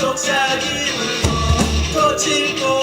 속삭임을 터질 것.